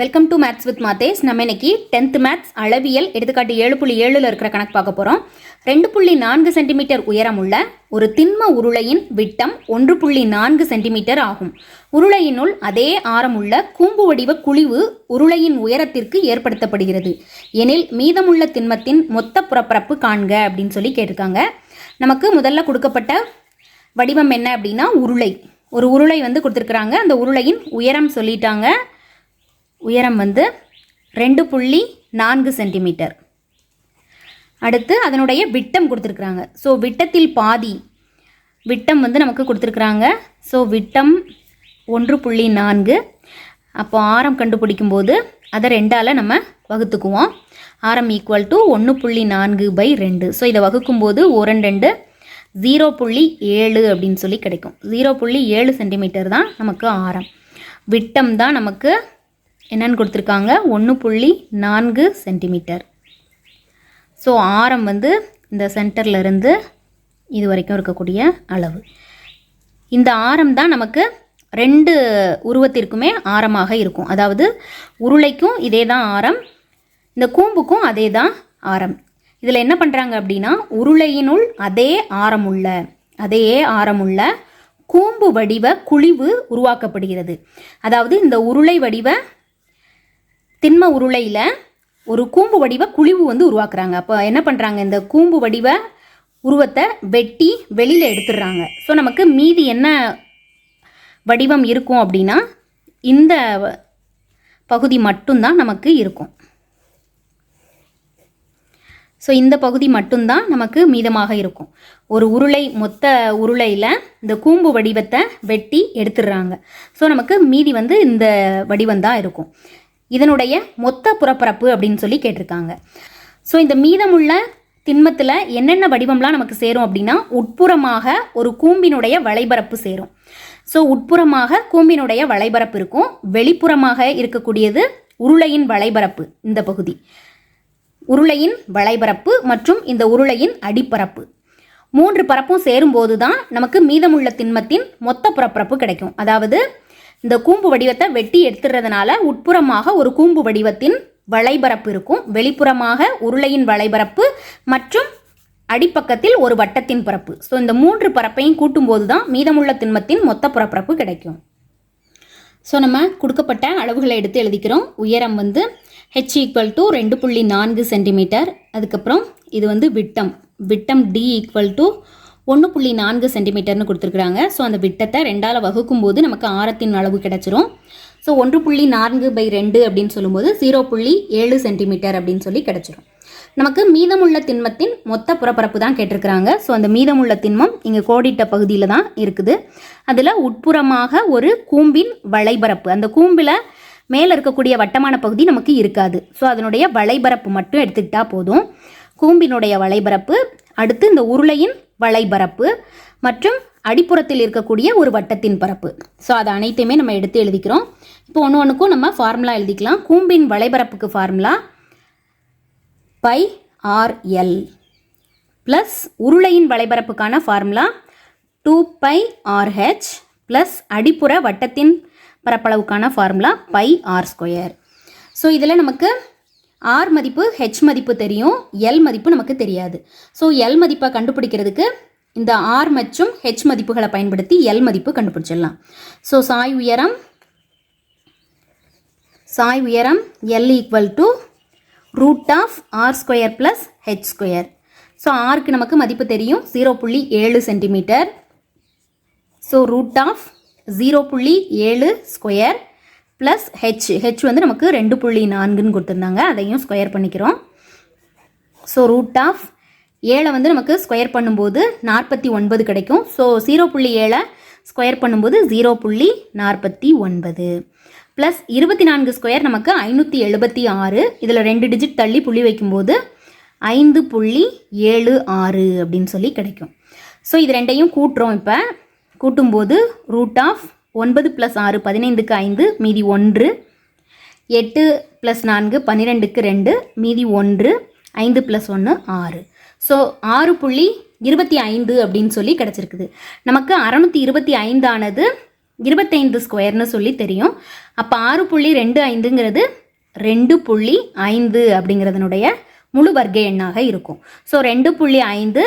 Welcome to maths with Mathesh நம்ம இன்னைக்கு tenth maths அளவியல் எடுத்துக்காட்டு ஏழு புள்ளி ஏழில் இருக்கிற கணக்கு பார்க்க போகிறோம் ரெண்டு புள்ளி நான்கு சென்டிமீட்டர் உயரமுள்ள ஒரு திண்ம உருளையின் விட்டம் ஒன்று புள்ளி நான்கு சென்டிமீட்டர் ஆகும். உருளையினுள் அதே ஆரமுள்ள கூம்பு வடிவ குழிவு உருளையின் உயரத்திற்கு ஏற்படுத்தப்படுகிறது. எனில் மீதமுள்ள திண்மத்தின் மொத்த புறப்பரப்பு காண்க அப்படின்னு சொல்லி கேட்டிருக்காங்க. நமக்கு முதல்ல கொடுக்கப்பட்ட வடிவம் என்ன அப்படின்னா உருளை. ஒரு உருளை வந்து கொடுத்துருக்குறாங்க. அந்த உருளையின் உயரம் சொல்லிட்டாங்க. உயரம் வந்து ரெண்டு புள்ளி நான்கு சென்டிமீட்டர். அடுத்து அதனுடைய விட்டம் கொடுத்துருக்குறாங்க. ஸோ விட்டத்தில் பாதி விட்டம் வந்து நமக்கு கொடுத்துருக்குறாங்க. ஸோ விட்டம் ஒன்று புள்ளி நான்கு. அப்போ ஆரம் கண்டுபிடிக்கும் போது அதை ரெண்டால் நம்ம வகுத்துக்குவோம். ஆரம் ஈக்குவல் டு ஒன்று புள்ளி நான்கு பை ரெண்டு. ஸோ இதை வகுக்கும்போது ஒரு ரெண்டு ஜீரோ புள்ளி ஏழு அப்படின்னு சொல்லி கிடைக்கும். ஜீரோ புள்ளி ஏழு சென்டிமீட்டர் தான் நமக்கு ஆரம். விட்டம் தான் நமக்கு என்னன்னு கொடுத்துருக்காங்க? ஒன்று புள்ளி நான்கு சென்டிமீட்டர். ஸோ ஆரம் வந்து இந்த சென்டர்லேருந்து இது வரைக்கும் இருக்கக்கூடிய அளவு. இந்த ஆரம் தான் நமக்கு ரெண்டு உருவத்திற்குமே ஆரமாக இருக்கும். அதாவது உருளைக்கும் இதே தான் ஆரம் இந்த கூம்புக்கும் அதே தான் ஆரம். இதில் என்ன பண்ணுறாங்க அப்படின்னா உருளையினுள் அதே ஆரமுள்ள அதே ஆரமுள்ள கூம்பு வடிவ குழிவு உருவாக்கப்படுகிறது. அதாவது இந்த உருளை வடிவ திண்ம உருளையில் ஒரு கூம்பு வடிவ குழிவு வந்து உருவாக்குறாங்க. அப்போ என்ன பண்ணுறாங்க இந்த கூம்பு வடிவ உருவத்தை வெட்டி வெளியில் எடுத்துடுறாங்க. ஸோ நமக்கு மீதி என்ன வடிவம் இருக்கும் அப்படின்னா இந்த பகுதி மட்டும்தான் நமக்கு இருக்கும். ஸோ இந்த பகுதி மட்டும்தான் நமக்கு மீதமாக இருக்கும். ஒரு உருளை மொத்த உருளையில் இந்த கூம்பு வடிவத்தை வெட்டி எடுத்துடுறாங்க. ஸோ நமக்கு மீதி வந்து இந்த வடிவம் தான் இருக்கும். இதனுடைய மொத்த புறப்பரப்பு அப்படின்னு சொல்லி கேட்டிருக்காங்க. ஸோ இந்த மீதமுள்ள திண்மத்தில் என்னென்ன வடிவம்லாம் நமக்கு சேரும் அப்படின்னா உட்புறமாக ஒரு கூம்பினுடைய வளைபரப்பு சேரும். ஸோ உட்புறமாக கூம்பினுடைய வளைபரப்பு இருக்கும். வெளிப்புறமாக இருக்கக்கூடியது உருளையின் வளைபரப்பு இந்த பகுதி. உருளையின் வளைபரப்பு மற்றும் இந்த உருளையின் அடிப்பரப்பு. மூன்று பரப்பும் சேரும்போது தான் நமக்கு மீதமுள்ள திண்மத்தின் மொத்த புறப்பரப்பு கிடைக்கும். அதாவது இந்த கூம்பு வடிவத்தை வெட்டி எடுத்துறதுனால உட்புறமாக ஒரு கூம்பு வடிவத்தின் வளைபரப்பு இருக்கும். வெளிப்புறமாக உருளையின் வளைபரப்பு மற்றும் அடிப்பக்கத்தில் ஒரு வட்டத்தின் பரப்பு. ஸோ இந்த மூன்று பரப்பையும் கூட்டும்போது தான் மீதமுள்ள திண்மத்தின் மொத்த புறப்பரப்பு கிடைக்கும். ஸோ நம்ம கொடுக்கப்பட்ட அளவுகளை எடுத்து எழுதிக்கிறோம். உயரம் வந்து ஹெச் ஈக்குவல் டு ரெண்டு புள்ளி நான்கு சென்டிமீட்டர் அதுக்கப்புறம் இது வந்து விட்டம். விட்டம் டி ஈக்குவல் டு ஒன்று புள்ளி நான்கு சென்டிமீட்டர்னு கொடுத்துருக்குறாங்க. ஸோ அந்த விட்டத்தை ரெண்டால் வகுக்கும் போது நமக்கு ஆரத்தின் அளவு கிடச்சிரும். ஸோ ஒன்று புள்ளி நான்கு பை ரெண்டு அப்படின்னு சொல்லும்போது ஜீரோ புள்ளி ஏழு சென்டிமீட்டர் அப்படின்னு சொல்லி கிடச்சிரும். நமக்கு மீதமுள்ள திண்மத்தின் மொத்த புறப்பரப்பு தான் கேட்டிருக்கிறாங்க. ஸோ அந்த மீதமுள்ள திண்மம் இங்கே கோடிட்ட பகுதியில் தான் இருக்குது. அதில் உட்புறமாக ஒரு கூம்பின் வளைபரப்பு. அந்த கூம்பில் மேலே இருக்கக்கூடிய வட்டமான பகுதி நமக்கு இருக்காது. ஸோ அதனுடைய வளைபரப்பு மட்டும் எடுத்துக்கிட்டா போதும். கூம்பினுடைய வளைபரப்பு அடுத்து இந்த உருளையின் வளைபரப்பு மற்றும் அடிப்புறத்தில் இருக்கக்கூடிய ஒரு வட்டத்தின் பரப்பு. ஸோ அது அனைத்தையுமே நம்ம எடுத்து எழுதிக்கிறோம். இப்போ ஒன்று ஒன்றுக்கும் நம்ம ஃபார்முலா எழுதிக்கலாம். கூம்பின் வளைபரப்புக்கு formula pi R L plus உருளையின் வளைபரப்புக்கான formula two pi R H plus அடிப்புற வட்டத்தின் பரப்பளவுக்கான formula pi R square so இதில் நமக்கு ஆர் மதிப்பு ஹெச் மதிப்பு தெரியும் எல் மதிப்பு நமக்கு தெரியாது. ஸோ எல் மதிப்பை கண்டுபிடிக்கிறதுக்கு இந்த ஆர் மற்றும் ஹெச் மதிப்புகளை பயன்படுத்தி எல் மதிப்பு கண்டுபிடிச்சிடலாம். ஸோ சாய் உயரம் சாய் உயரம் L equal to root of R square plus H square so ஆருக்கு நமக்கு மதிப்பு தெரியும் ஜீரோ புள்ளி ஏழு centimetre so root of zero புள்ளி ஏழு ஸ்கொயர் ப்ளஸ் ஹெச் ஹெச் வந்து நமக்கு ரெண்டு புள்ளி நான்குன்னு கொடுத்துருந்தாங்க. அதையும் ஸ்கொயர் பண்ணிக்கிறோம். ஸோ ரூட் ஆஃப் ஏழை வந்து நமக்கு ஸ்கொயர் பண்ணும்போது நாற்பத்தி ஒன்பது கிடைக்கும். ஸோ ஜீரோ புள்ளி ஏழை ஸ்கொயர் பண்ணும்போது ஜீரோ புள்ளி நாற்பத்தி ஒன்பது. ப்ளஸ் இருபத்தி நான்கு ஸ்கொயர் நமக்கு ஐநூற்றி எழுபத்தி ஆறு. இதில் ரெண்டு டிஜிட் தள்ளி புள்ளி வைக்கும்போது ஐந்து புள்ளி ஏழு ஆறு அப்படின்னு சொல்லி கிடைக்கும். ஸோ இது ரெண்டையும் கூட்டுறோம் இப்போ. கூட்டும்போது ரூட் ஆஃப் ஒன்பது ப்ளஸ் ஆறு பதினைந்துக்கு ஐந்து மீதி ஒன்று. எட்டு ப்ளஸ் நான்கு பன்னிரெண்டுக்கு ரெண்டு மீதி ஒன்று. ஐந்து ப்ளஸ் ஒன்று ஆறு. ஸோ ஆறு புள்ளி இருபத்தி ஐந்து அப்படின்னு சொல்லி கிடச்சிருக்குது. நமக்கு அறநூற்றி இருபத்தி ஐந்தானது இருபத்தைந்து ஸ்கொயர்னு சொல்லி தெரியும். அப்போ ஆறு புள்ளி ரெண்டு ஐந்துங்கிறது ரெண்டு புள்ளி ஐந்து அப்படிங்கிறதுனுடைய முழு வர்க்க எண்ணாக இருக்கும். ஸோ ரெண்டு புள்ளி ஐந்து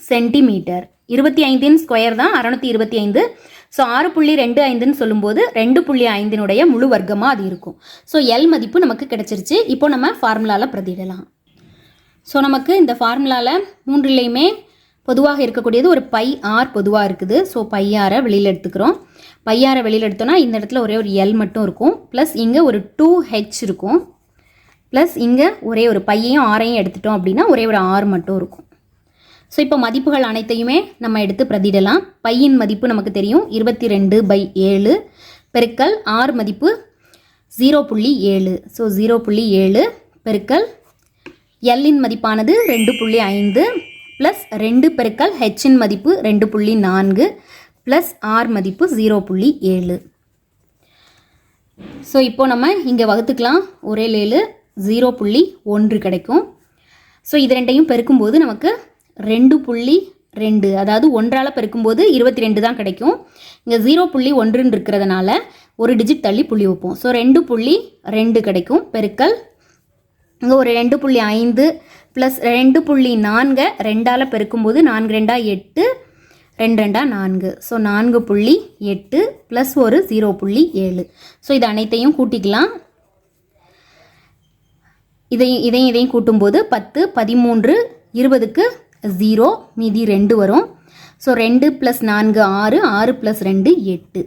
சென்டிமீட்டர் இருபத்தி ஐந்தின் ஸ்கொயர் தான் அறநூற்றி இருபத்தி ஐந்து. ஸோ ஆறு புள்ளி ரெண்டு ஐந்துன்னு சொல்லும்போது ரெண்டு புள்ளி ஐந்தினுடைய முழு வர்க்கமாக அது இருக்கும். ஸோ எல் மதிப்பு நமக்கு கிடைச்சிருச்சு. இப்போ நம்ம ஃபார்முலாவில் பிரதிடலாம். ஸோ நமக்கு இந்த ஃபார்முலாவில் மூன்றுலேயுமே பொதுவாக இருக்கக்கூடியது ஒரு பை ஆர் பொதுவாக இருக்குது. ஸோ பையாரை வெளியில் எடுத்துக்கிறோம். பையாரை வெளியில் எடுத்தோன்னா இந்த இடத்துல ஒரே ஒரு எல் மட்டும் இருக்கும். ப்ளஸ் இங்கே ஒரு டூ ஹெச் இருக்கும். ப்ளஸ் இங்கே ஒரே ஒரு பையையும் ஆரையும் எடுத்துட்டோம் அப்படின்னா ஒரே ஒரு ஆர் மட்டும் இருக்கும். ஸோ இப்போ மதிப்புகள் அனைத்தையுமே நம்ம எடுத்து பிரதிடலாம். பையின் மதிப்பு நமக்கு தெரியும். இருபத்தி ரெண்டு பை ஏழு. பெருக்கல் ஆர் மதிப்பு ஜீரோ புள்ளி ஏழு. ஸோ ஜீரோ புள்ளி ஏழு. பெருக்கல் எல்லின் மதிப்பானது ரெண்டு புள்ளி ஐந்து. ப்ளஸ் ரெண்டு பெருக்கல் ஹெச்சின் மதிப்பு ரெண்டு புள்ளி நான்கு. ப்ளஸ் ஆர் மதிப்பு ஜீரோ புள்ளி ஏழு. ஸோ இப்போ நம்ம இங்கே வகுத்துக்கலாம். ஒரே ஏழு ஜீரோ புள்ளி ஒன்று கிடைக்கும். ஸோ இது ரெண்டையும் பெருக்கும்போது நமக்கு ரெண்டு புள்ளி ரெண்டு அதாவது ஒன்றால் பெருக்கும்போது இருபத்தி ரெண்டு தான் கிடைக்கும். இங்கே ஜீரோ புள்ளி ஒன்றுன்னு இருக்கிறதுனால ஒரு டிஜிட் தள்ளி புள்ளி வைப்போம். ஸோ ரெண்டு புள்ளி ரெண்டு கிடைக்கும் பெருக்கல். இங்கே ஒரு ரெண்டு புள்ளி ஐந்து ப்ளஸ் ரெண்டு புள்ளி நான்கை ரெண்டால் பெருக்கும்போது நான்கு ரெண்டா எட்டு ரெண்டு ரெண்டா நான்கு. ஸோ நான்கு புள்ளி எட்டு ப்ளஸ் ஒரு ஜீரோ புள்ளி ஏழு. ஸோ இது அனைத்தையும் கூட்டிக்கலாம். இதையும் இதையும் இதையும் கூட்டும்போது பத்து பதிமூன்று இருபதுக்கு ஜீரோ மீதி ரெண்டு வரும். ஸோ ரெண்டு ப்ளஸ் நான்கு ஆறு ஆறு ப்ளஸ் ரெண்டு எட்டு.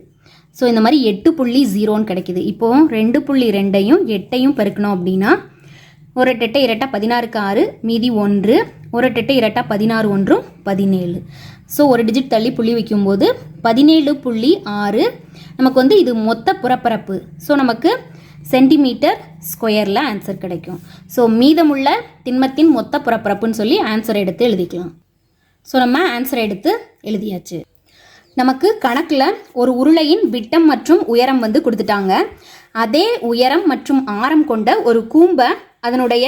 ஸோ இந்த மாதிரி எட்டு புள்ளி ஜீரோன்னு கிடைக்கிது. இப்போது ரெண்டு புள்ளி ரெண்டையும் எட்டையும் பெருக்கணும் அப்படின்னா ஒரு டெட்டை இரட்டா பதினாறுக்கு ஆறு மீதி ஒன்று ஒரு டெட்டை இரட்டா பதினாறு ஒன்றும் பதினேழு. ஸோ ஒரு டிஜிட் தள்ளி புள்ளி வைக்கும்போது பதினேழு புள்ளி ஆறு நமக்கு வந்து இது மொத்த புறப்பரப்பு. ஸோ நமக்கு சென்டிமீட்டர் ஸ்கொயரில் ஆன்சர் கிடைக்கும். ஸோ மீதமுள்ள திண்மத்தின் மொத்த புறப்பரப்புன்னு சொல்லி ஆன்சர் எடுத்து எழுதிக்கலாம். ஸோ நம்ம ஆன்சர் எடுத்து எழுதியாச்சு. நமக்கு கணக்கில் ஒரு உருளையின் விட்டம் மற்றும் உயரம் வந்து கொடுத்துட்டாங்க. அதே உயரம் மற்றும் ஆரம் கொண்ட ஒரு கூம்பை அதனுடைய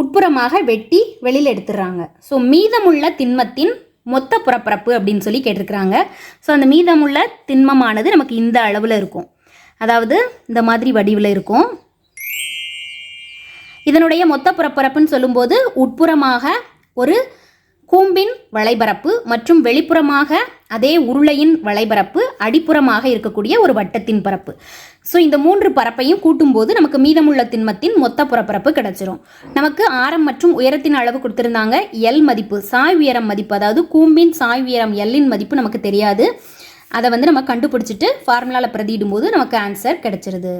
உட்புறமாக வெட்டி வெளியில் எடுத்துடுறாங்க. ஸோ மீதமுள்ள திண்மத்தின் மொத்த புறப்பரப்பு அப்படின்னு சொல்லி கேட்டிருக்கிறாங்க. ஸோ அந்த மீதமுள்ள திண்மமானது நமக்கு இந்த அளவில் இருக்கும். அதாவது இந்த மாதிரி வடிவில் இருக்கும். இதனுடைய மொத்த புறப்பரப்புன்னு சொல்லும்போது உட்புறமாக ஒரு கூம்பின் வளைபரப்பு மற்றும் வெளிப்புறமாக அதே உருளையின் வளைபரப்பு அடிப்புறமாக இருக்கக்கூடிய ஒரு வட்டத்தின் பரப்பு ஸோ இந்த மூன்று பரப்பையும் கூட்டும்போது நமக்கு மீதமுள்ள திண்மத்தின் மொத்த புறப்பரப்பு கிடைச்சிரும். நமக்கு ஆரம் மற்றும் உயரத்தின் அளவு கொடுத்துருந்தாங்க. எல் மதிப்பு சாய் உயரம் மதிப்பு அதாவது கூம்பின் சாய் உயரம் எல்லின் மதிப்பு நமக்கு தெரியாது. அதை வந்து நம்ம கண்டுபிடிச்சிட்டு ஃபார்முலாவில் பிரதியிடும் போது நமக்கு ஆன்சர் கிடைச்சிருது.